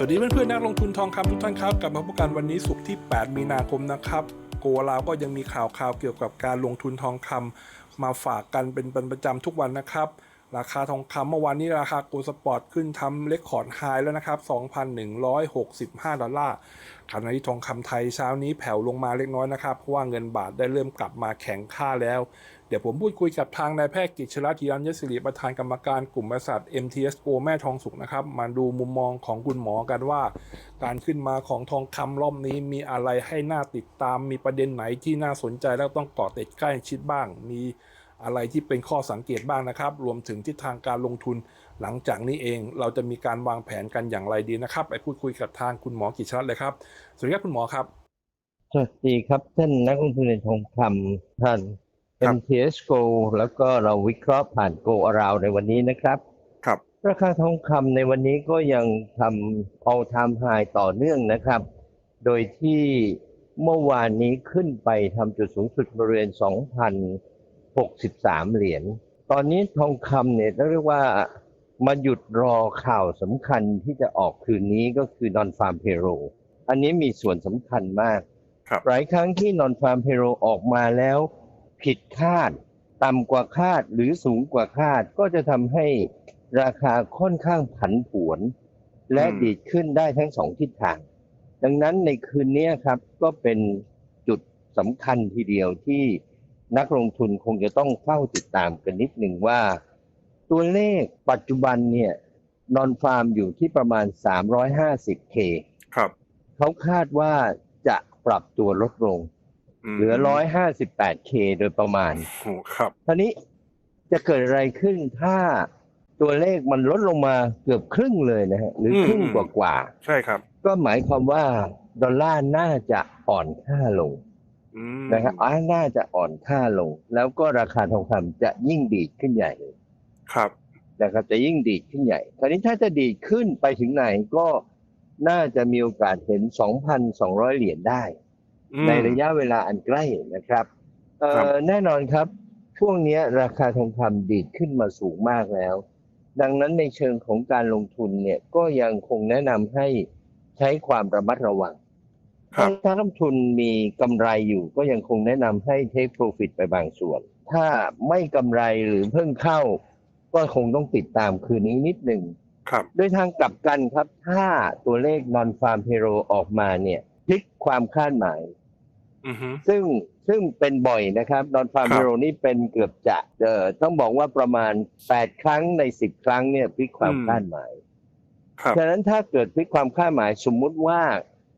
สวัสดีเพื่อนๆนักลงทุนทองคำทุกท่านครับ กลับมาพบกันวันนี้ศุกร์ที่ 8 มีนาคมนะครับ โกลาวก็ยังมีข่าวข่าวเกี่ยวกับการลงทุนทองคำมาฝากกันเป็นประจำทุกวันนะครับราคาทองคำเมื่อวานนี้ราคาโกลสปอร์ตขึ้นทำเลคคอร์ดไฮแล้วนะครับ 2,165 ดอลลาร์ขณะที่ทองคำไทยเช้านี้แผ่วลงมาเล็กน้อยนะครับ เพราะว่าเงินบาทได้เริ่มกลับมาแข็งค่าแล้ว เดี๋ยวผมพูดคุยกับทางนายแพทย์กิจชลัธีรัญยศิริประธานกรรมการกลุ่มบริษัท MTSO แม่ทองสุกนะครับ มาดูมุมมองของคุณหมอกันว่า การขึ้นมาของทองคำรอบนี้มีอะไรให้น่าติดตาม มีประเด็นไหนที่น่าสนใจแล้วต้องเกาะติดใกล้ชิดบ้าง มีอะไรที่เป็นข้อสังเกตบ้างนะครับ รวมถึงทิศทางการลงทุน หลังจากนี้เองเราจะมีการวางแผนกันอย่างไรดีนะครับ ไปพูดคุยกับทางคุณหมอกิจชลัเลยครับสวัสดีครับคุณหมอครับสวัสดีครับท่านนักลงทุนในทองคำท่าน MTS Go แล้วก็เราวิเคราะห์ผ่าน Go Around ในวันนี้นะครับ ครับ ราคาทองคำในวันนี้ก็ยังทำ all time high ต่อเนื่องนะครับ โดยที่เมื่อวานนี้ขึ้นไปทำจุดสูงสุดบริเวณ 2,063 เหรียญ ตอนนี้ทองคำเนี่ยเรียกว่ามาหยุดรอข่าวสำคัญที่จะออกคืนนี้ก็คือ non farm payroll อันนี้มีส่วนสำคัญมากครับหลายครั้งที่ non farm payroll ออกมาแล้ว ผิดคาด ต่ำกว่าคาดหรือสูงกว่าคาดก็จะทำให้ราคาค่อนข้างผันผวน และอืมดีดขึ้นได้ทั้งสองทิศทาง ดังนั้นในคืนนี้ครับก็เป็นจุดสำคัญทีเดียวที่นักลงทุนคงจะต้องเฝ้าติดตามกันนิดหนึ่งว่า ตัวเลขปัจจุบันเนี่ยนอนฟาร์มอยู่ที่ประมาณ 350K ครับ เขาคาดว่าจะปรับตัวลดลงม เหลือ 158K โดยประมาณโอ้ครับทีนี้จะเกิดอะไรขึ้นถ้าตัวเลขมันลดลงมาเกือบครึ่งเลยนะฮะหรืออืมครึ่งกว่ากว่า ใช่ครับๆก็หมายความว่าดอลลาร์น่าจะอ่อนค่าลงอืมนะครับอ่าน่าจะอ่อนค่าลง แล้วก็ราคาทองคำจะยิ่งดีดขึ้นใหญ่เลยครับนะครับจะยิ่งดีดขึ้นใหญ่คราวนี้ถ้าจะดีดขึ้นไปถึงไหนก็น่าจะมีโอกาสเห็น 2,200 เหรียญได้อืม ในระยะเวลาอันใกล้นะครับเอ่ครับอแน่นอนครับ ช่วงเนี้ยราคาทองคำดีดขึ้นมาสูงมากแล้ว ดังนั้นในเชิงของการลงทุนเนี่ยก็ยังคงแนะนำให้ใช้ความระมัดระวังครับถ้านักลงทุนมีกำไรอยู่ก็ยังคงแนะนำให้ take profit ไปบางส่วน ถ้าไม่กำไรหรือเพิ่งเข้า ก็คงต้องติดตามคืนนี้นิดหนึ่งครับโดยทางกลับกันครับ ถ้าตัวเลข non farm payroll ออกมาเนี่ย พลิกความคาดหมายอือฮึซึ่งซึ่งเป็นบ่อยนะครับ non farm ครับ payroll นี่เป็นเกือบจะเอ่อต้องบอกว่าประมาณ8ครั้งใน10ครั้งเนี่ยพลิกความคาดหมายครับฉะนั้นถ้าเกิดพลิกความคาดหมายสมมุติว่า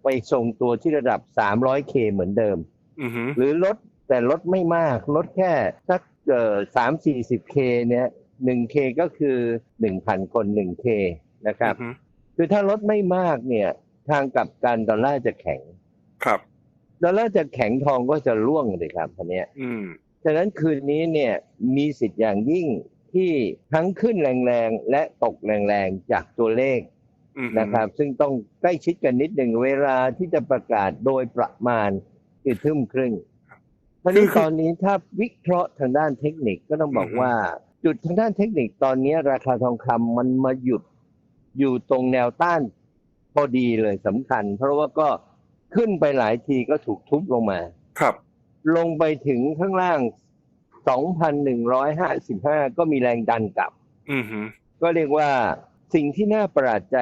ไปทรงตัวที่ระดับ 300K เหมือนเดิมอือฮึหรือลดแต่ลดไม่มากลดแค่สักเอ่อสามสี่สิบเคเนี่ยหนึ่งเคก็คือหนึ่งพันคนหนึ่งเคนะครับอือฮึคือถ้าลดไม่มากเนี่ย ทางกลับกันดอลลาร์จะแข็ง ครับ ดอลลาร์จะแข็งทองก็จะร่วงเลยครับอันเนี้ยอืมฉะนั้นคืนนี้เนี่ยมีสิทธิ์อย่างยิ่งที่ทั้งขึ้นแรงๆ และตกแรงๆ จากตัวเลขอืมนะครับ ซึ่งต้องใกล้ชิดกันนิดหนึ่งเวลาที่จะประกาศโดยประมาณคือทุ่มครึ่งเพราะฉะนี้ตอนนี้ถ้าวิเคราะห์ทางด้านเทคนิคก็ต้องบอกว่า จุดทางด้านเทคนิคตอนนี้ราคาทองคำมันมาหยุดอยู่ตรงแนวต้าน พอดีเลยสำคัญ เพราะว่าก็ขึ้นไปหลายทีก็ถูกทุบลงมา ครับ ลงไปถึงข้างล่าง 2,155 ก็มีแรงดันกลับ อือฮึก็เรียกว่าสิ่งที่น่าประหลาดใจ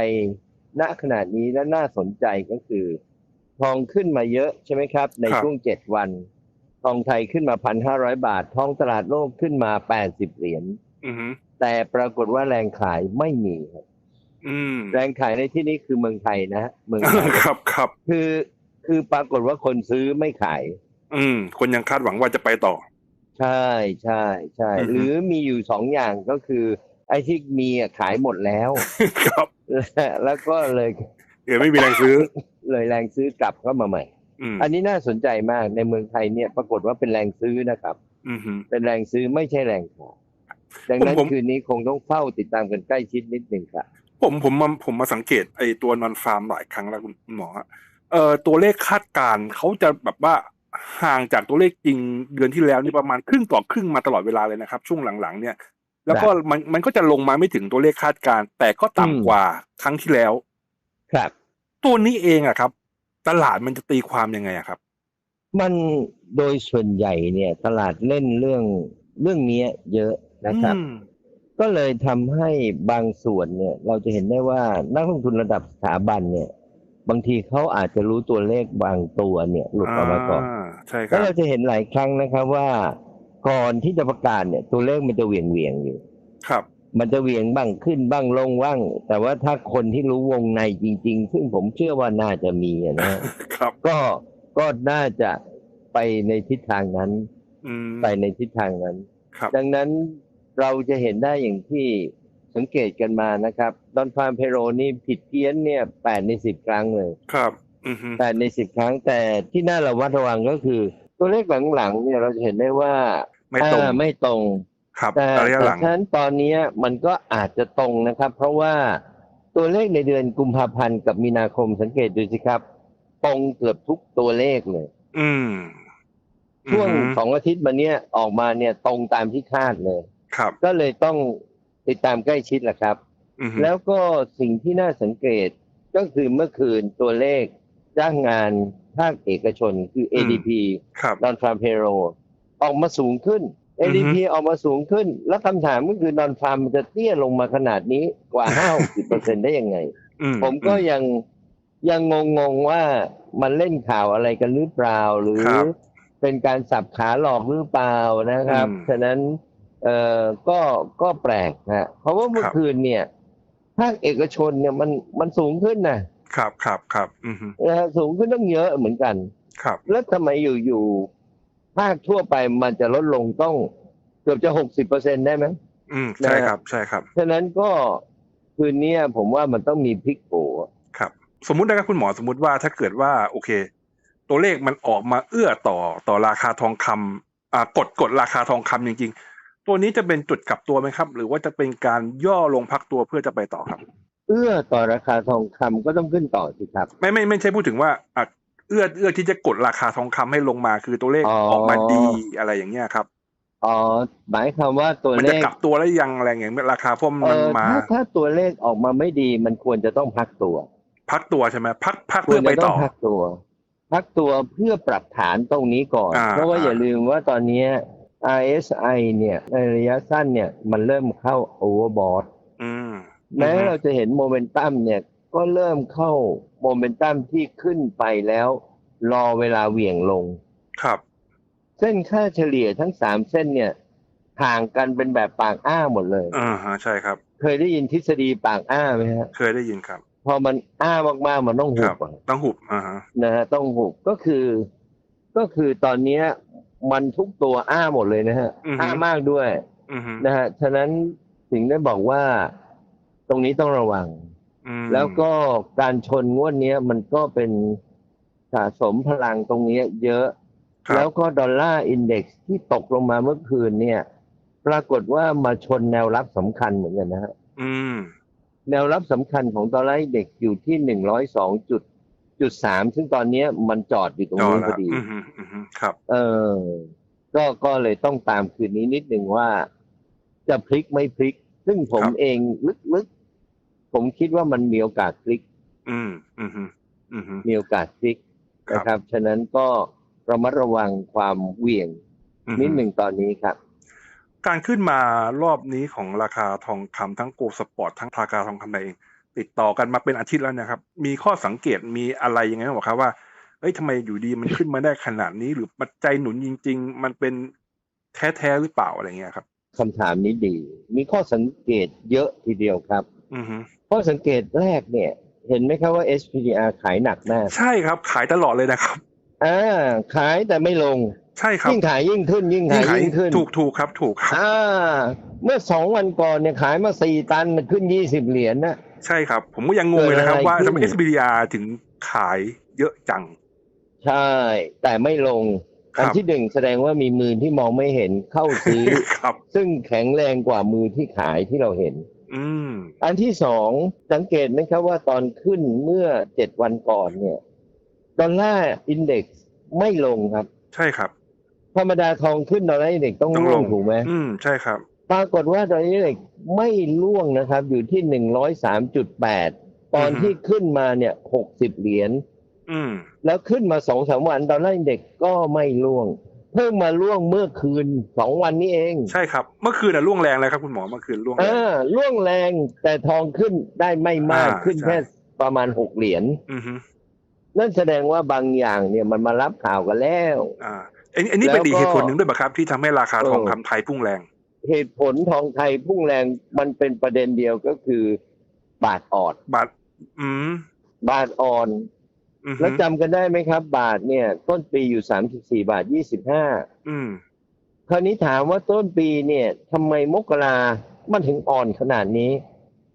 ณขณะนี้และน่าสนใจก็คือ ทองขึ้นมาเยอะใช่ไหมครับ ในช่วงเจ็ดวัน ทองไทยขึ้นมาพันห้าร้อยบาท ทองตลาดโลกขึ้นมาแปดสิบเหรียญอือฮึแต่ปรากฏว่าแรงขายไม่มีครับอืม แรงขายในที่นี้คือเมืองไทยนะฮะเมืองไทยครับครับคือคือปรากฏว่าคนซื้อไม่ขาย อืม คนยังคาดหวังว่าจะไปต่อ ใช่ใช่ใช่อือฮึหรือมีอยู่สองอย่างก็คือ ไอ้ที่มีอะขายหมดแล้ว ครับ แล้วก็เลยเดี๋ยวไม่มีแรงซื้อ เลยแรงซื้อกลับเข้ามาใหม่อืมอันนี้น่าสนใจมากในเมืองไทยเนี่ยปรากฏว่าเป็นแรงซื้อนะครับอือฮึเป็นแรงซื้อไม่ใช่แรงขายดังนั้นผมผมคืนนี้คงต้องเฝ้าติดตามกันใกล้ชิดนิดหนึ่งครับ ผมผมมาผมมาสังเกตไอ้ตัวนอนฟาร์มหลายครั้งแล้วคุณหมอฮะเอ่อตัวเลขคาดการณ์เขาจะแบบว่าห่างจากตัวเลขจริงเดือนที่แล้วนี่ประมาณครึ่งต่อครึ่งมาตลอดเวลาเลยนะครับ ช่วงหลังๆ เนี่ย แล้วก็มันมันก็จะลงมาไม่ถึงตัวเลขคาดการณ์แต่ก็ต่ำกว่าครั้งที่แล้ว ครับ ตัวนี้เองอะครับ ตลาดมันจะตีความยังไงอะครับ มันโดยส่วนใหญ่เนี่ย ตลาดเล่นเรื่องเรื่องนี้เยอะนะครับอืม ก็เลยทำให้บางส่วนเนี่ย เราจะเห็นได้ว่านักลงทุนระดับสถาบันเนี่ย บางทีเขาอาจจะรู้ตัวเลขบางตัวเนี่ย หลุดออกมาก่อนาใช่คแล้รัวบเราจะเห็นหลายครั้งนะครับว่าก่อนที่จะประกาศเนี่ย ตัวเลขมันจะเหวี่ยงเวียงๆอยู่ ครับ มันจะเหวี่ยงบ้างขึ้นบ้างลงบ้าง แต่ว่าถ้าคนที่รู้วงในจริง ๆ ซึ่งผมเชื่อว่าน่าจะมีอะนะฮะครับ ก็ก็น่าจะไปในทิศทางนั้นอืมไปในทิศทางนั้นครับดังนั้น เราจะเห็นได้อย่างที่สังเกตกันมานะครับ ดอนฟาร์มเพโรนี่ผิดเพี้ยนเนี่ยแปดในสิบครั้งเลยครับอือฮึแปดในสิบครั้งแต่ที่น่าระวัดระวังก็คือ ตัวเลขหลังๆเนี่ยเราจะเห็นได้ว่าไม่ตรงอ่าไม่ตรงครับแต่ระยะแต่หลังฉะนั้นตอนนี้มันก็อาจจะตรงนะครับ เพราะว่าตัวเลขในเดือนกุมภาพันธ์กับมีนาคมสังเกตดูสิครับ ตรงเกือบทุกตัวเลขเลย อืมช่วงอือฮึสองอาทิตย์มาเนี้ยออกมาเนี่ยตรงตามที่คาดเลย ครับ ก็เลยต้องติดตามใกล้ชิดแหละครับ อือฮึแล้วก็สิ่งที่น่าสังเกตก็คือเมื่อคืนตัวเลขจ้างงานภาคเอกชนคือ ADP ครับ นอนฟาร์มเพโรออกมาสูงขึ้น อือฮึ ADP ออกมาสูงขึ้น แล้วคำถามก็คือนอนฟาร์มมันจะเตี้ยลงมาขนาดนี้กว่า 5-60%ได้ยังไง อืผมก็ยังยังงงๆว่ามันเล่นข่าวอะไรกันหรือเปล่า หรือครับเป็นการสับขาหลอกหรือเปล่านะครับ อืมฉะนั้น เอ่อก็ก็แปลกนะเพราะว่าเมื่อครับคืนเนี่ยภาคเอกชนเนี่ยมันมันสูงขึ้นนะครับครับครับอือฮึนะฮะสูงขึ้นต้องเยอะเหมือนกัน ครับ แล้วทำไมอยู่ๆภาคทั่วไปมันจะลดลงต้องเกือบจะหกสิบเปอร์เซ็นได้ไหมอืมใช่ครับใช่ครับฉะนั้นก็คืนเนี้ยผมว่ามันต้องมีพลิกโผครับ สมมุตินะครับคุณหมอสมมุติว่าถ้าเกิดว่า โอเค ตัวเลขมันออกมาเอื้อต่อต่อราคาทองคำอ่ากดกดราคาทองคำจริงๆ ตัวนี้จะเป็นจุดกลับตัวไหมครับ หรือว่าจะเป็นการย่อลงพักตัวเพื่อจะไปต่อครับ เอื้อต่อราคาทองคำก็ต้องขึ้นต่อสิครับ ไม่ไม่ไม่ใช่พูดถึงว่าอะเอื้อเอื้อที่จะกดราคาทองคำให้ลงมาคือตัวเลขอ๋อออกมาดีอะไรอย่างเงี้ยครับอ๋อหมายความว่าตัวมันเลจะขกลับตัวแล้วยังอะไรอย่างเงี้ยราคาพวกเอมันอมาถ้าถ้าตัวเลขออกมาไม่ดีมันควรจะต้องพักตัว พักตัวใช่ไหมพักพักควเพื่รอไปจะต้ต่องอพักตัว พักตัวเพื่อปรับฐานตรงนี้ก่อนอ่าเพราะว่าอ่าอย่าลืมว่าตอนเนี้ย RSI เนี่ยในระยะสั้นเนี่ยมันเริ่มเข้าโอเวอร์บอทอืมแม้อือฮึเราจะเห็นโมเมนตัมเนี่ยก็เริ่มเข้าโมเมนตัมที่ขึ้นไปแล้ว รอเวลาเหวี่ยงลง ครับ เส้นค่าเฉลี่ยทั้งสามเส้นเนี่ยห่างกันเป็นแบบปากอ้าหมดเลย อ่าฮะใช่ครับ เคยได้ยินทฤษฎีปากอ้าไหมฮะ เคยได้ยินครับ พอมันอ้ามากๆมันต้องคหุรับบอะต้องหุบอ่าฮะนะฮะต้องหุบก็คือ ก็คือตอนเนี้ย มันทุกตัวอ้าหมดเลยนะฮะ อือฮึ อ้ามากด้วยอือฮึนะฮะฉะนั้นถึงได้บอกว่าตรงนี้ต้องระวัง อืมแล้วก็การชนงวดเนี้ยมันก็เป็นสะสมพลังตรงเนี้ยเยอะ ครับแล้วก็ดอลลาร์อินเด็กซ์ที่ตกลงมาเมื่อคืนเนี่ย ปรากฏว่ามาชนแนวรับสำคัญเหมือนกันนะฮะ อืมแนวรับสำคัญของดอลลาร์อินเด็กซ์อยู่ที่หนึ่งร้อยสอง จุดจุดสามซึ่งตอนเนี้ยมันจอดอยู่ตรงจอนี้แล้พวอดีอือฮึอือฮึครับ เออ ก็ก็เลยต้องตามคืนนี้นิดหนึ่งว่า จะพลิกไม่พลิก ซึ่งผมครับเองลึกๆ ผมคิดว่ามันมีโอกาสพลิก อืมอือฮึอือฮึมีโอกาสพลิกครับนะครับ ฉะนั้นก็ระมัดระวังความเหวี่ยงอือฮึนิดหนึ่งตอนนี้ครับ การขึ้นมารอบนี้ของราคาทองคำทั้งโกลด์สปอร์ตทั้งราคาทองคำเอง ติดต่อกันมาเป็นอาทิตย์แล้วนะครับ มีข้อสังเกตมีอะไรยังไงบ้างครับว่าเอ้ยทำไมอยู่ดีมันขึ้นมาได้ขนาดนี้ หรือปัจจัยหนุนจริง ๆ มันเป็นแท้ๆหรือเปล่าอะไรเงี้ยครับคำถามนี้ดี มีข้อสังเกตเยอะทีเดียวครับอือฮึข้อสังเกตแรกเนี่ย เห็นไหมครับว่า SPDR ขายหนักมาก ใช่ครับ ขายตลอดเลยนะครับอ่าขายแต่ไม่ลง ใช่ครับยิ่งขายยิ่งขึ้น ยิ่งขายยิ่งขึ้น ถูกถูกครับ ถูกครับอ่าเมื่อสองวันก่อนเนี่ยขายมาสี่ตันมันขึ้นยี่สิบเหรียญนะ ใช่ครับ ผมก็ยังงงเลยนะครับเกิดอะไรว่าทำไมขึ้น SBDR ถึงขายเยอะจัง ใช่ แต่ไม่ลงครับอันที่หนึ่งแสดงว่ามีมือที่มองไม่เห็นเข้าซื้อครับซึ่งแข็งแรงกว่ามือที่ขายที่เราเห็นอืมอันที่สองสังเกตไหมครับว่าตอนขึ้นเมื่อเจ็ดวันก่อนเนี่ยดอลลาร์อินเด็กซ์ไม่ลงครับ ใช่ครับ ธรรมดาทองขึ้นดอลลาร์อินเด็กซ์ต้องต้องร่วงลงถูกไหมอืมใช่ครับ ปรากฏว่าดอลลาร์อินเด็กซ์ไม่ร่วงนะครับ อยู่ที่หนึ่งร้อยสามจุดแปดตอนอือฮึที่ขึ้นมาเนี่ยหกสิบเหรียญอืมแล้วขึ้นมาสองสามวันดอลลาร์อินเด็กซ์ก็ไม่ล่วง เพิ่งมาล่วงเมื่อคืนสองวันนี้เอง ใช่ครับ เมื่อคืนน่ะล่วงแรงเลยครับคุณหมอเมื่อคืนล่วงแรงอ่าล่วงแรงแต่ทองขึ้นได้ไม่มากอ่าขึ้นใช่แค่ประมาณหกเหรียญอือฮึนั่นแสดงว่าบางอย่างเนี่ยมันมารับข่าวกันแล้ว อ่าอันนี้อันนี้เป็นแล้วอีกก็เหตุผลหนึ่งด้วยป่ะครับ ที่ทำให้ราคาเออทองคำไทยพุ่งแรง เหตุผลทองไทยพุ่งแรงมันเป็นประเด็นเดียวก็คือบาทอ่อน บาท อืม บาทอ่อน อือฮึแล้วจำกันได้ไหมครับ บาทเนี่ย ต้นปีอยู่สามสิบสี่บาทยี่สิบห้าอืม คราวนี้ถามว่าต้นปีเนี่ยทำไมมกรามันถึงอ่อนขนาดนี้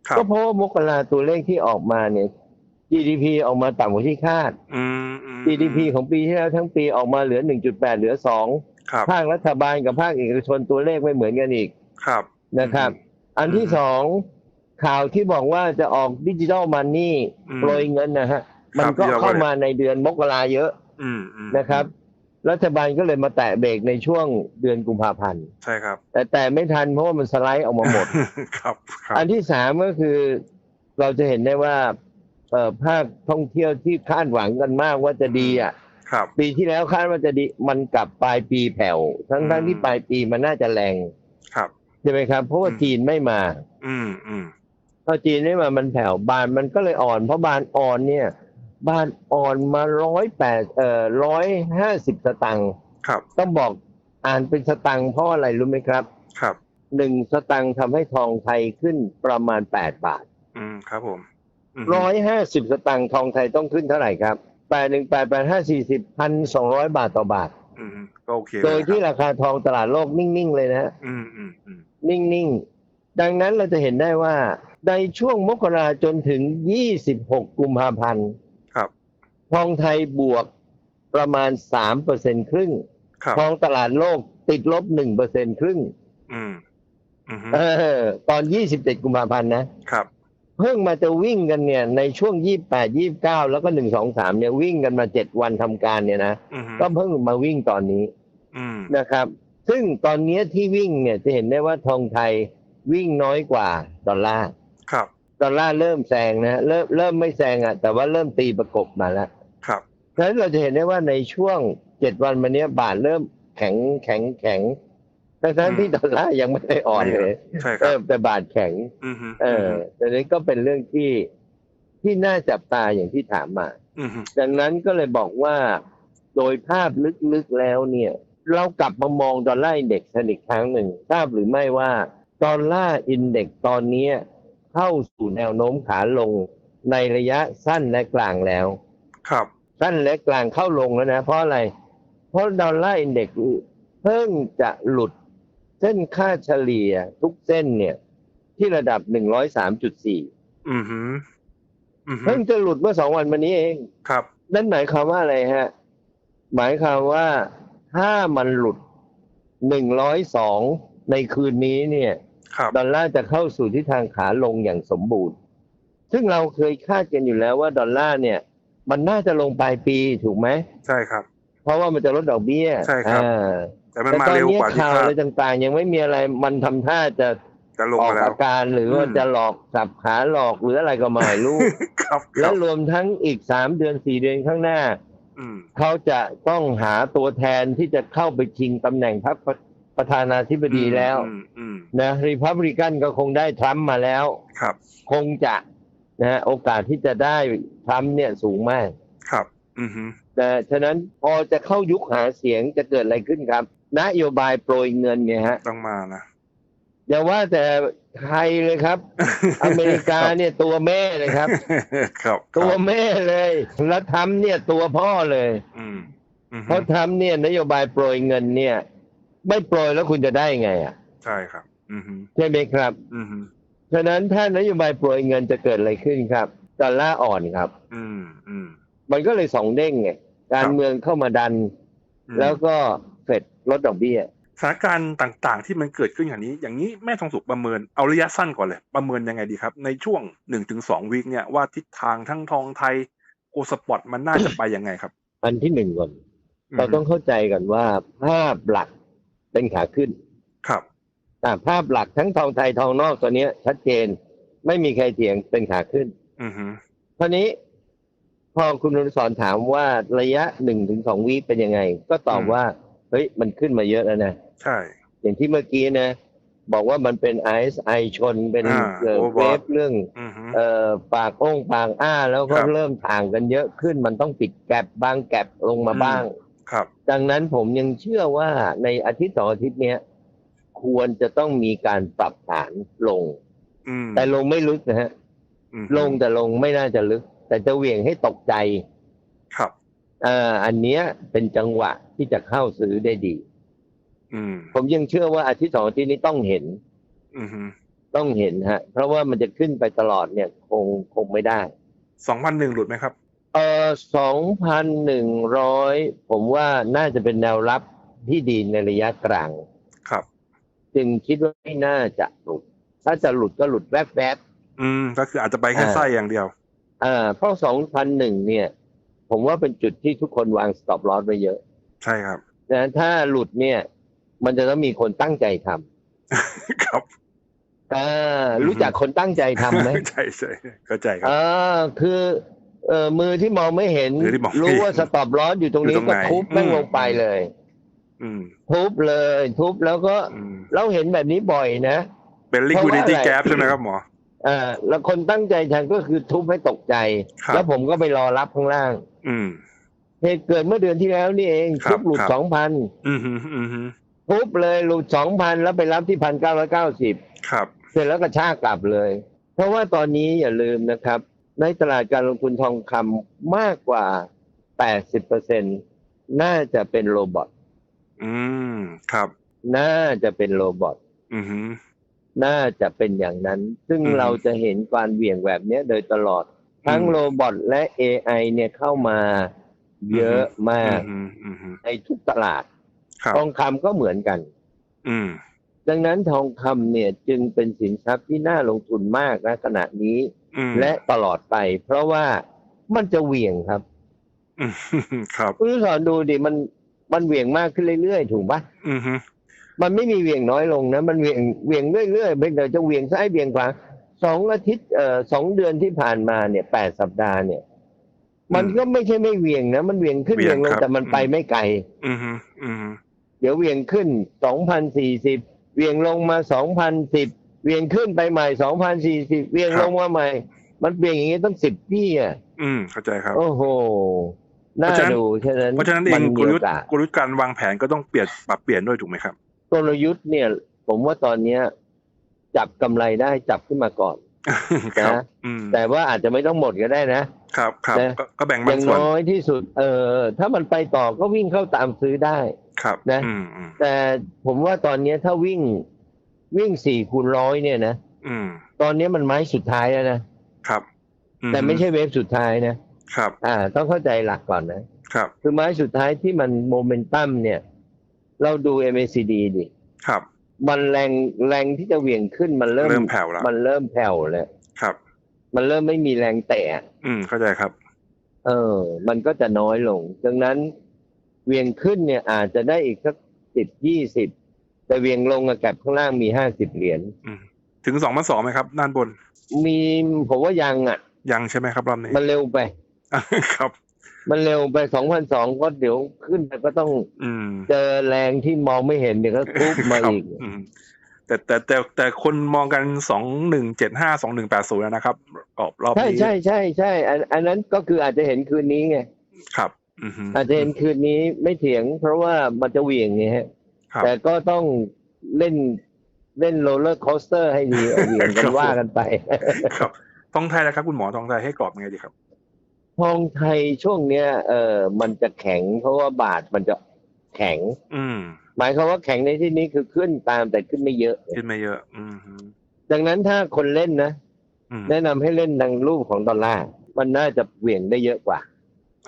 ครับ ก็เพราะว่ามกราตัวเลขที่ออกมาเนี่ย GDP ออกมาต่ำกว่าที่คาด อืมอืม GDP ของปีที่แล้วทั้งปีออกมาเหลือ 1.8 เหลือ ครับ2ภาครัฐบาลกับภาคเอกชนตัวเลขไม่เหมือนกันอีกครับ นะครับ อันที่อืมสองข่าวที่บอกว่าจะออกดิจิ t a ลมันนี่อืม โปรยเงินนะฮะ มันก็ digital เข้า wallet มาในเดือนมกราเยอะอืมอืมนะครับ รัฐบาลก็เลยมาแตะเบรกในช่วงเดือนกุมภาพันธ์ ใช่ครับแต่แต่ไม่ทันเพราะว่ามันสไลด์ออกมาหมด ครับครับ อันที่สามก็คือเราจะเห็นได้ว่าเอ่อภาคท่องเที่ยวที่คาดหวังกันมากว่าจะดีอะ ครับ ปีที่แล้วคาดว่าจะดีมันกลับปลายปีแผ่วทั้งทั้งอืมที่ปลายปีมันน่าจะแรงครับใช่ไหมครับ เพราะว่าอืมจีนไม่มา อืมอืมพอจีนไม่มามันแผ่วบานมันก็เลยอ่อน เพราะบานอ่อนเนี่ย บานอ่อนมาร้อยแปดเอ่อร้อยห้าสิบสตังค์ครับ ต้องบอกอ่านเป็นสตังค์เพราะอะไรรู้ไหมครับครับหนึ่งสตังค์ทำให้ทองไทยขึ้นประมาณแปดบาท อืมครับผมมร้อยห้าสิบสตังค์ทองไทยต้องขึ้นเท่าไหร่ครับ แปดหนึ่งแปดแปดห้าสี่สิบพันสองร้อยบาทต่อบาท อืมก็โอเคโดยที่เลยครับราคาทองตลาดโลกนิ่งๆเลยนะฮะอืมอืมอืมนิ่งๆ ดังนั้นเราจะเห็นได้ว่า ในช่วงมกราจนถึง26กุมภาพันธ์ครับ ทองไทยบวกประมาณ3เปอร์เซ็นครึ่งครับทองตลาดโลกติดลบ1เปอร์เซ็นครึ่ง อืมอืมเออตอน27กุมภาพันธ์นะครับ เพิ่งมาจะวิ่งกันเนี่ยในช่วง28 29แล้วก็1 2 3เนี่ยวิ่งกันมา7วันทำการเนี่ยนะอืมก็เพิ่งมาวิ่งตอนนี้อืมนะครับ ซึ่งตอนนี้ที่วิ่งเนี่ยจะเห็นได้ว่าทองไทยวิ่งน้อยกว่าดอลลาร์ครับดอลลาร์เริ่มแซงนะเริ่มเริ่มไม่แซงอะ แต่ว่าเริ่มตีประกบมาแล้วครับฉะนั้นเราจะเห็นได้ว่าในช่วงเจ็ดวันมาเนี้ยบาทเริ่มแข็งแข็งแข็ง ทั้งๆที่ดอลลาร์ยังไม่ได้อ่อนเลยใช่คเอรัอบแต่บาทแข็งอืมเออแต่นี้ก็เป็นเรื่องที่ที่น่าจับตาอย่างที่ถามมาอืมดังนั้นก็เลยบอกว่าโดยภาพลึกๆแล้วเนี่ย เรากลับมามองดอลลาร์อินเด็กซ์กันอีกครั้งหนึ่งทราบหรือไม่ว่าดอลลาร์อินเด็กซ์ตอนนี้เข้าสู่แนวโน้มขาลงในระยะสั้นและกลางแล้ว ครับ สั้นและกลางเข้าลงแล้วนะ เพราะอะไร เพราะดอลลาร์อินเด็กซ์เพิ่งจะหลุด เส้นค่าเฉลี่ยทุกเส้นเนี่ย ที่ระดับ103.4อืมอืมเพิ่งจะหลุดเมื่อสองวันมานี้เอง ครับ นั่นหมายความว่าอะไรฮะ หมายความว่าถ้ามันหลุดหนึ่งร้อยสองในคืนนี้เนี่ยครับดอลลาร์จะเข้าสู่ทิศทางขาลงอย่างสมบูรณ์ ซึ่งเราเคยคาดกันอยู่แล้วว่าดอลลาร์เนี่ย มันน่าจะลงปลายปีถูกไหม ใช่ครับ เพราะว่ามันจะลดดอกเบี้ย ใช่ครับอ่า แต่มันแต่มาตอนเร็วนี้กว่าที่ข่าวคาอะไรดต่างๆ ยังไม่มีอะไรมันทำท่าจะจะลงออกมาแล้ว อาการหรือว่าอืม จะหลอกสับขาหลอกหรืออะไรก็ไม่รู้ ครับคแล้รัวบรวมทั้งอีกสามเดือนสี่เดือนข้างหน้า อืม เขาจะต้องหาตัวแทนที่จะเข้าไปชิงตำแหน่งพรรคประธานาธิบดีแล้วอืมอืมนะรีพับลิกันก็คงได้ทรัมป์มาแล้ว ครับ คงจะนะฮะโอกาสที่จะได้ทรัมป์เนี่ยสูงมากครับ อืมฮึ นะฉะนั้นพอจะเข้ายุคหาเสียงจะเกิดอะไรขึ้นครับ นโยบายโปรยเงินเนี่ยฮะต้องมานะอย่าว่าแต่ไทยเลยครับ อเมริกาเนี่ยตัวแม่เลยครับ ครับ ตัวครับแม่เลยแล้วทำเนี่ยตัวพ่อเลยอืมอืมเพราะทำเนี่ยนโยบายโปรยเงินเนี่ย ไม่โปรยแล้วคุณจะได้ไงอะ ใช่ครับ อืมฮึใช่ไหมครับ อืมฮึฉะนั้นถ้านโยบายโปรยเงินจะเกิดอะไรขึ้นครับดอลลาร์อ่อนครับ อืมอืมมันก็เลยสองเด้งไงการครับเมืองเข้ามาดันอืมแล้วก็เฟด ลดดอกเบี้ยสถานการณ์ต่างๆ ที่มันเกิดขึ้นอย่างนี้ อย่างนี้แม่ทองสุกประเมินเอาระยะสั้นก่อนเลย ประเมินยังไงดีครับ ในช่วงหนึ่งถึงสองวีคเนี่ยว่าทิศทางทั้งทองไทยโกลสปอร์ตมันน่าจะไปยังไงครับ อันที่หนึ่งก่อน เราต้องเข้าใจก่อนว่าภาพหลักเป็นขาขึ้น ครับอ่าภาพหลักทั้งทองไทยทองนอกตัวเนี้ย ชัดเจนไม่มีใครเถียงเป็นขาขึ้น อือฮึคราวนี้พอคุณอนุสรณ์ถามว่าระยะหนึ่งถึงสองวิเป็นยังไง ก็ตอบว่า เฮ้ยมันขึ้นมาเยอะแล้วนะใช่ อย่างที่เมื่อกี้นะ บอกว่ามันเป็นไอซ์ไอชนเป็นอ่าเอ่อ overboard เวฟเรื่อง อือฮึ เอ่อปากโอ้งปากอ้าแล้วก็ครับเริ่มถ่างกันเยอะขึ้น มันต้องปิดแกลบบางแกลบลงมาอืม บ้าง ครับ ดังนั้นผมยังเชื่อว่าในอาทิตย์สองอาทิตย์เนี้ยควรจะต้องมีการปรับฐานลง อืมแต่ลงไม่ลึกนะฮะ อืมลงแต่ลงไม่น่าจะลึก แต่จะเหวี่ยงให้ตกใจครับ อ่าอันเนี้ยเป็นจังหวะที่จะเข้าซื้อได้ดี อืม ผมยังเชื่อว่าอาทิตย์สองอาทิตย์นี้ต้องเห็น อือฮึต้องเห็นฮะ เพราะว่ามันจะขึ้นไปตลอดเนี่ย คงคงไม่ได้ สองพันหนึ่งหลุดไหมครับ เออสองพันหนึ่งร้อยผมว่าน่าจะเป็นแนวรับที่ดีในระยะกลาง ครับ จึงคิดว่าไม่น่าจะหลุด ถ้าจะหลุดก็หลุดแวบอืม ก็คืออาจจะไปแค่อ่าไส้อย่างเดียวๆอ่าเพราะสองพันหนึ่งเนี่ย ผมว่าเป็นจุดที่ทุกคนวาง stop loss ไว้เยอะ ใช่ครับนะถ้าหลุดเนี่ย มันจะต้องมีคนตั้งใจทำครับอ่าอือฮึรู้จักคนตั้งใจทำไหมใช่ใช่เข้าใจครับอ่าคือเอ่อมือที่มองไม่เห็นมือที่มองไม่รู้เห็นว่าสต็อปลอสอยู่ตรงนี้อยู่ตรงก็ไหนทุบแม่งอืมลงไปเลยอืมทุบเลย ทุบแล้วก็อืมเราเห็นแบบนี้บ่อยนะเป็นเพราะว่า liquidity อะไร gap ใช่ไหมครับหมอ อ่าแล้วคนตั้งใจทำก็คือทุบให้ตกใจ ครับ แล้วผมก็ไปรอรับข้างล่าง อืม เหตุเกิดเมื่อเดือนที่แล้วนี่เองครับทุบหลุดครับ สองพันอืมฮึอืมฮึทุบเลยหลุดสองพันแล้วไปรับที่พันเก้าร้อยเก้าสิบครับ เสร็จแล้วก็ชากกลับเลย เพราะว่าตอนนี้อย่าลืมนะครับ ในตลาดการลงทุนทองคำมากกว่า80%น่าจะเป็นโรบอทอืม ครับ น่าจะเป็นโรบอทอืมฮึ น่าจะเป็นอย่างนั้น ซึ่งอืม เราจะเห็นการเหวี่ยงแบบเนี้ยโดยตลอด ทั้งอืมโรบอทและ AI เนี่ยเข้ามาเยอะมากอืมฮึอืมฮึในทุกตลาด ครับทองคำก็เหมือนกัน อืม ดังนั้นทองคำเนี่ยจึงเป็นสินทรัพย์ที่น่าลงทุนมากนะขณะนี้ อืมและตลอดไป เพราะว่ามันจะเหวี่ยงครับอืมครับ คุณผู้สอนดูดิมันมันเหวี่ยงมากขึ้นเรื่อยๆ ถูกปะอืมฮึ มันไม่มีเหวี่ยงน้อยลงนะ มันเหวี่ยงเหวี่ยงเรื่อยๆเป็นแต่จะเหวี่ยงซ้ายเหวี่ยงขวาสองอาทิตย์เอ่อสองเดือนที่ผ่านมาเนี่ยแปดสัปดาห์เนี่ย มันก็ไม่ใช่ไม่เหวี่ยงนะ มันเหวี่ยงขึ้นเหวี่ยงลงแต่มันไปไม่ไกลอืมฮึอืมฮึเดี๋ยวเหวี่ยงขึ้นสองพันสี่สิบเหวี่ยงลงมาสองพันสิบเหวี่ยงขึ้นไปใหม่สองพันสี่สิบเหวี่ยงลงมาใหม่ มันเปลี่ยนอย่างนี้ต้องสิบที่อะอืมเข้าใจครับ โอ้โหน่าเพราะฉะนั้นดูฉะนั้นเพราะฉะนั้นเองมันกมีลโอยุทธ์กาสกลยุทธ์การวางแผนก็ต้องเปลี่ยนปรับเปลี่ยนด้วยถูกไหมครับ กลยุทธ์เนี่ย ผมว่าตอนเนี้ย จับกำไรได้จับขึ้นมาก่อนครับนะอืมแต่ว่าอาจจะไม่ต้องหมดก็ได้นะ ครับครับนะก็ก็แบ่งอบางย่างส่วนน้อยที่สุด เออ ถ้ามันไปต่อก็วิ่งเข้าตามซื้อได้ครับนะอืมอืมแต่ผมว่าตอนเนี้ยถ้าวิ่งวิ่งสี่คูณร้อยเนี่ยนะอืมตอนเนี้ยมันไม้สุดท้ายแล้วนะครับอืแต่ไม่ใช่เวฟสุดท้ายนะครับ อ่า ต้องเข้าใจหลักก่อนนะครับ คือไม้สุดท้ายที่มันโมเมนตัมเนี่ย เราดู MACD ดิครับ มันแรงแรงที่จะเหวี่ยงขึ้นมันเริ่มเริ่มแผ่วแล้ว มันเริ่มแผ่วแล้วครับ มันเริ่มไม่มีแรงเตะอืมเข้าใจครับ เออ มันก็จะน้อยลง ดังนั้นเหวี่ยงขึ้นเนี่ยอาจจะได้อีกสักสิบยี่สิบแต่เหวี่ยงลงกับแก็บข้างล่างมีห้าสิบเหรียญอืมถึงสองพันสองไหมครับ ด้านบน มีผมว่ายังอะ ยังใช่ไหมครับรอบนี้มันเร็วไป ครับ มันเร็วไปสองพันสองก็เดี๋ยวขึ้นไปก็ต้องอืมเจอแรงที่มองไม่เห็นเดี๋ยวก็ทุบมาครับอีก อืมแต่แต่แต่แต่คนมองกันสองหนึ่งเจ็ดห้าสองหนึ่งแปดศูนย์นะครับออกรอบใช่นี้ใช่ใช่ใช่อันอันนั้นก็คืออาจจะเห็นคืนนี้ไงครับ อืมฮึอาจจะเห็นคืนนี้ไม่เถียง เพราะว่ามันจะเหวี่ยงไงฮะ ครับ แต่ก็ต้องเล่นเล่นโรลเลอร์คอสเตอร์ให้ดีเอาเหวี่ยงกัครันบ ว่ากันไป ครับทองไทยนะครับ คุณหมอทองไทยให้กรอบยังไงดีครับ ทองไทยช่วงเนี้ยเออมันจะแข็ง เพราะว่าบาทมันจะแข็ง อืม หมายความว่าแข็งในที่นี้คือขึ้นตามแต่ขึ้นไม่เยอะ ขึ้นไม่เยอะ อืมฮึดังนั้นถ้าคนเล่นนะ อืมแนะนำให้เล่นดังรูปของดอลลาร์มันน่าจะเหวี่ยงได้เยอะกว่า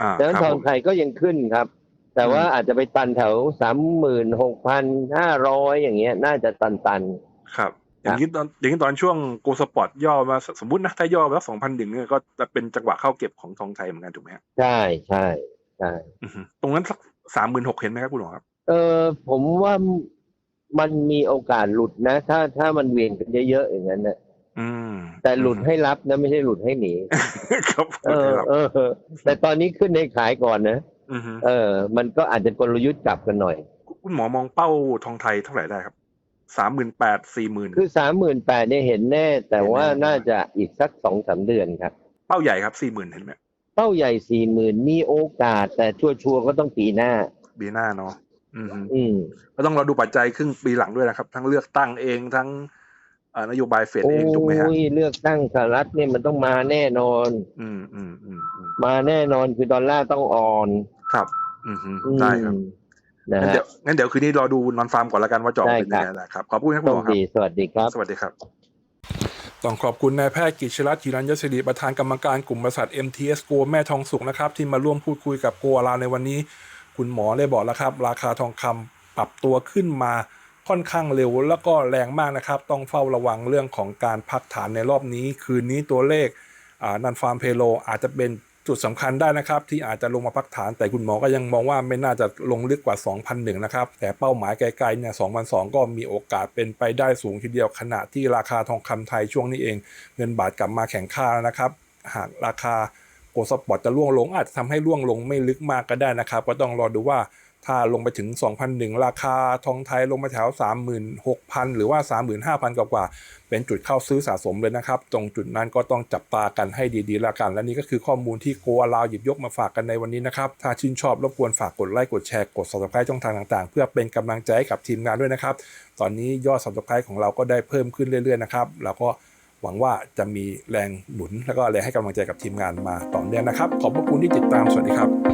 อ่าดังนั้นคทรับองผม ไทยก็ยังขึ้นครับ แต่ว่าอืมอาจจะไปตันแถวสามหมื่นหกพันห้าร้อยอย่างเงี้ย น่าจะตันตันครับ อย่างนี้ตอนอย่างนี้ตอนช่วงโกสปอร์ตย่อมาสมมตินะถ้าย่อมาสองพันหนึ่งเนี่ยก็จะเป็นจังหวะเข้าเก็บของทองไทยเหมือนกันถูกไหมฮะๆใช่ใช่ใช่อือฮึตรงนั้นสักสามหมื่นหกเห็นไหมครับคุณหมอครับ เออผมว่ามันมีโอกาสหลุดนะ ถ้าถ้ามันเหวี่ยงกันเยอะๆอย่างนั้นนะอืมแต่หลุดให้รับนะไม่ใช่หลุดให้หนีครับเออครับเออเออ แต่ตอนนี้ขึ้นให้ขายก่อนนะอือฮึเออ มันก็อาจจะกลยุทธ์กลับกันหน่อย คุณหมอมองเป้าทองไทยเท่าไหร่ได้ครับ สามหมื่นแปดสี่หมื่นคือสามหมื่นแปดเนี่ยเห็นแน่ แต่ว่าเห็นแน่น่าจะอีกสักสองสามเดือนครับ เป้าใหญ่ครับสี่หมื่นเห็นไหมเป้าใหญ่สี่หมื่นมีโอกาส แต่ชัวร์ๆก็ต้องปีหน้าปีหน้าเนาะอือฮึอืมก็ต้องรอดูปัจจัยครึ่งปีหลังด้วยนะครับ ทั้งเลือกตั้งเองทั้งเอ่อนโยบายเฟดโอ้เองถูกไหมฮะยเลือกตั้งสหรัฐเนี่ยมันต้องมาแน่นอน อืมอืมอืมอืมมาแน่นอนคือดอลลาร์ต้องอ่อน ครับ อืมฮึอืมได้ครับ นะงั้นฮะเดี๋ยวงั้นเดี๋ยวคืนนี้รอดูนอนฟาร์มก่อนละกันว่าจะออกเป็นยังไงนะครับขอบคุณครับโชคุณหมคอครับดีสวัสดีครับ สวัสดีครับต้องขอบคุณนายแพทย์กิจชรัตน์ธีรัญยศิริประธานกรรมการกลุ่มบริษัท MTS Go แม่ทองสุกนะครับ ที่มาร่วมพูดคุยกับโกอาลาในวันนี้ คุณหมอได้บอกแล้วครับ ราคาทองคำปรับตัวขึ้นมาค่อนข้างเร็วแล้วก็แรงมากนะครับ ต้องเฝ้าระวังเรื่องของการพักฐานในรอบนี้ คืนนี้ตัวเลขนันฟาร์มเพโลอาจจะเป็น จุดสำคัญได้นะครับ ที่อาจจะลงมาพักฐาน แต่คุณหมอก็ยังมองว่าไม่น่าจะลงลึกกว่า 2,001นะครับ แต่เป้าหมายไกลๆเนี่ย2,002 ก็มีโอกาสเป็นไปได้สูงทีเดียวขณะที่ราคาทองคำไทยช่วงนี้เอง เงินบาทกลับมาแข็งค่าแล้วนะครับ หากราคาโกลด์สปอร์ตจะล่วงลงอาจจะทำให้ล่วงลงไม่ลึกมากก็ได้นะครับ ก็ต้องรอดูว่า ถ้าลงไปถึง 2,001 ราคาทองไทยลงมาแถว 36,000 หรือว่า 35,000 กว่าๆเป็นจุดเข้าซื้อสะสมเลยนะครับ ตรงจุดนั้นก็ต้องจับตากันให้ดีๆละกัน และนี่ก็คือข้อมูลที่โกอาลาวหยิบยกมาฝากกันในวันนี้นะครับ ถ้าชื่นชอบรบกวนฝากกดไลค์กดแชร์กด subscribe ช่องทางต่างๆ เพื่อเป็นกำลังใจให้กับทีมงานด้วยนะครับ ตอนนี้ยอด subscribe ของเราก็ได้เพิ่มขึ้นเรื่อยๆนะครับแล้วก็หวังว่าจะมีแรงหนุน แล้วก็แรงให้กำลังใจกับทีมงานมาต่อเนื่องนะครับ ขอบพระคุณที่ติดตามสวัสดีครับ